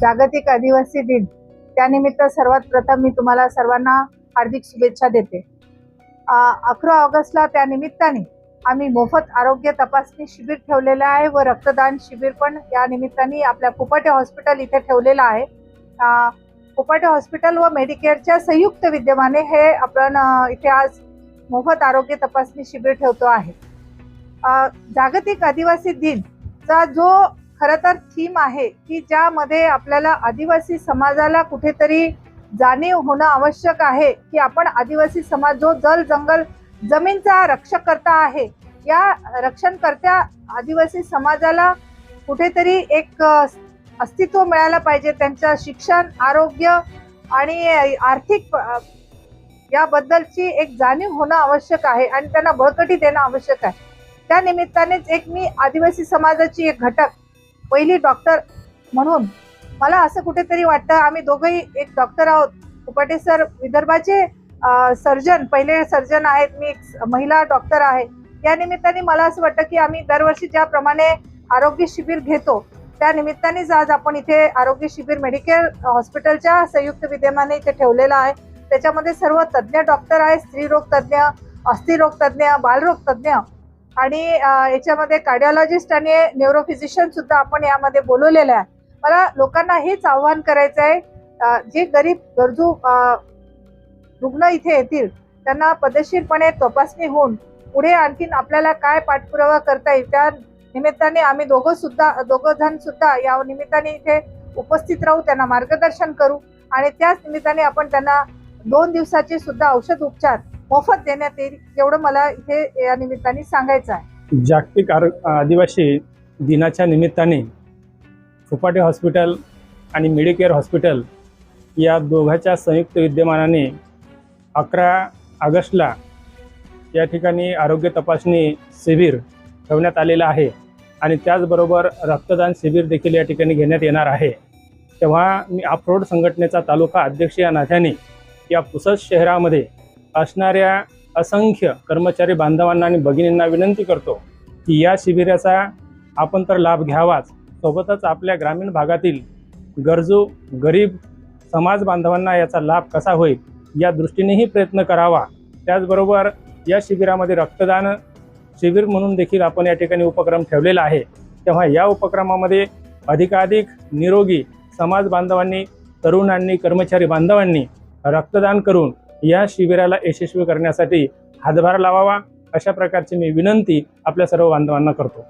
जागतिक आदिवासी दिन. त्यानिमित्त सर्वात प्रथम मी तुम्हाला सर्वांना हार्दिक शुभेच्छा देते. अकरा ऑगस्टला त्या निमित्ताने आम्ही मोफत आरोग्य तपासणी शिबिर ठेवलेलं आहे व रक्तदान शिबिर पण या निमित्ताने आपल्या कुपाटे हॉस्पिटल इथे ठेवलेलं आहे. अ, कुपाटे हॉस्पिटल व मेडिकेअरच्या संयुक्त विद्यमाने हे आपण इथे आज मोफत आरोग्य तपासणी शिबिर ठेवतो आहे. जागतिक आदिवासी दिनचा जो खरं तर थीम आहे की ज्यामध्ये आपल्याला आदिवासी समाजाला कुठेतरी जाणीव होणं आवश्यक आहे की आपण आदिवासी समाज जो जल जंगल जमीनचा रक्षकर्ता आहे या रक्षणकर्त्या आदिवासी समाजाला कुठेतरी एक अस्तित्व मिळायला पाहिजे त्यांच्या शिक्षण आरोग्य आणि आर्थिक याबद्दलची एक जाणीव होणं आवश्यक आहे आणि त्यांना बळकटी देणं आवश्यक आहे. त्या निमित्तानेच एक मी आदिवासी समाजाची एक घटक पहिली डॉक्टर म्हणून. मला असं कुठेतरी वाटतं आम्ही दोघंही एक डॉक्टर आहोत. कुपाटे सर विदर्भाचे सर्जन पहिले सर्जन आहेत. मी एक महिला डॉक्टर आहे. या निमित्ताने मला असं वाटतं की आम्ही दरवर्षी ज्याप्रमाणे आरोग्य शिबिर घेतो त्या निमित्तानेच आज आपण इथे आरोग्य शिबिर मेडिकल हॉस्पिटलच्या संयुक्त विद्यमाने इथे ठेवलेलं आहे. त्याच्यामध्ये सर्व तज्ज्ञ डॉक्टर आहेत. स्त्रीरोग तज्ज्ञ अस्थिरोग तज्ज्ञ बालरोग तज्ज्ञ आणि याच्यामध्ये कार्डिओलॉजिस्ट आणि न्यूरोफिजिशियन सुद्धा आपण यामध्ये बोलवलेलं आहे. मला लोकांना हेच आव्हान करायचं आहे जे गरीब गरजू रुग्ण इथे येतील त्यांना पदशीरपणे तपासणी होऊन पुढे आणखीन आपल्याला काय पाठपुरावा करता येईल त्या निमित्ताने आम्ही दोघं सुद्धा दोघं जण सुद्धा या निमित्ताने इथे उपस्थित राहू त्यांना मार्गदर्शन करू आणि त्याच निमित्ताने आपण त्यांना दोन दिवसाचे सुद्धा औषध उपचार मोफत देण्यात येईल एवढं मला इथे या निमित्ताने सांगायचं आहे. जागतिक आरोग्य आदिवासी दिनाच्या निमित्ताने फुपाटे हॉस्पिटल आणि मेडिकेअर हॉस्पिटल या दोघाच्या संयुक्त विद्यमानाने अकरा ऑगस्टला या ठिकाणी आरोग्य तपासणी शिबिर ठेवण्यात आलेलं आहे आणि त्याचबरोबर रक्तदान शिबिर देखील या ठिकाणी घेण्यात येणार आहे. तेव्हा मी अप्रोड संघटनेचा तालुका अध्यक्ष या नात्याने या पुसद शहरामध्ये असणाऱ्या असंख्य कर्मचारी बांधवांना आणि भगिनींना विनंती करतो की या शिबिराचा आपण तर लाभ घ्यावाच. सोबतच आपल्या ग्रामीण भागातील गरजू गरीब समाज बांधवांना याचा लाभ कसा होईल या दृष्टीनेही प्रयत्न करावा. त्याचबरोबर या शिबिरामध्ये रक्तदान शिबिर म्हणून देखील आपण या ठिकाणी उपक्रम ठेवलेला आहे. तेव्हा या उपक्रमामध्ये अधिकाधिक निरोगी समाज बांधवांनी तरुणांनी कर्मचारी बांधवांनी रक्तदान करून या शिबिराला यशस्वी करण्यासाठी हातभार लावावा अशा प्रकारची मी विनंती आपल्या सर्व बांधवांना करतो.